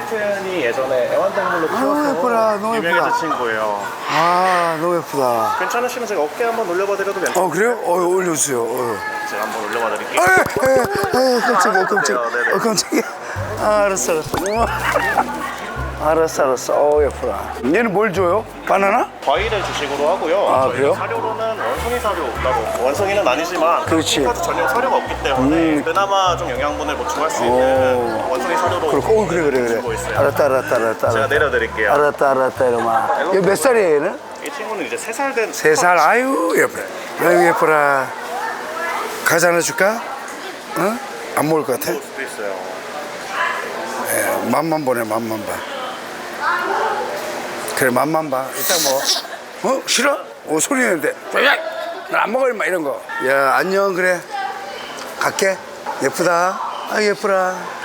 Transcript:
스테이튼이 예전에 애완동물로 키워서 예뻐라, 너무 예쁘다. 유명해진 친구예요. 아 너무 예쁘다. 괜찮으시면 제가 어깨 한번 올려봐드려도 괜찮아요? 어 그래요? 어 올려주세요. 어. 제가 한번 올려봐드릴게요. 에에에 깜짝이야 깜짝이야. 아, 네네. 어 깜짝이야. 아 알았어 알았어. 우와. 알았어 알았어. 어 예쁘라. 얘는 뭘 줘요? 바나나? 과일을 주식으로 하고요. 아, 저희 그래요? 사료로는 원숭이 사료라고 원숭이는 아니지만 그렇지. 까지 전혀 사료가 없기 때문에 음. 그나마 좀 영양분을 보충할 수 있는 그렇고 어, 그래 그래 주고 그래. 있어요. 알았다 알았다 알았다. 제가 알았다. 내려드릴게요. 알았다 알았다 이놈아. 얘몇 살이에요 얘는? 이 친구는 이제 세살 된. 세 살. 아유 예쁘라. 아유 예쁘라. 과자 하나 줄까? 어? 안 먹을 것 같아? 수도 있어요. 예, 맛만 보내 맛만 봐. 그래 맛만 봐. 이따 뭐. 어 싫어? 어 소리 내는데. 나안 먹어 임마 이런 거. 야 안녕 그래. 갈게. 예쁘다. 아 예쁘라.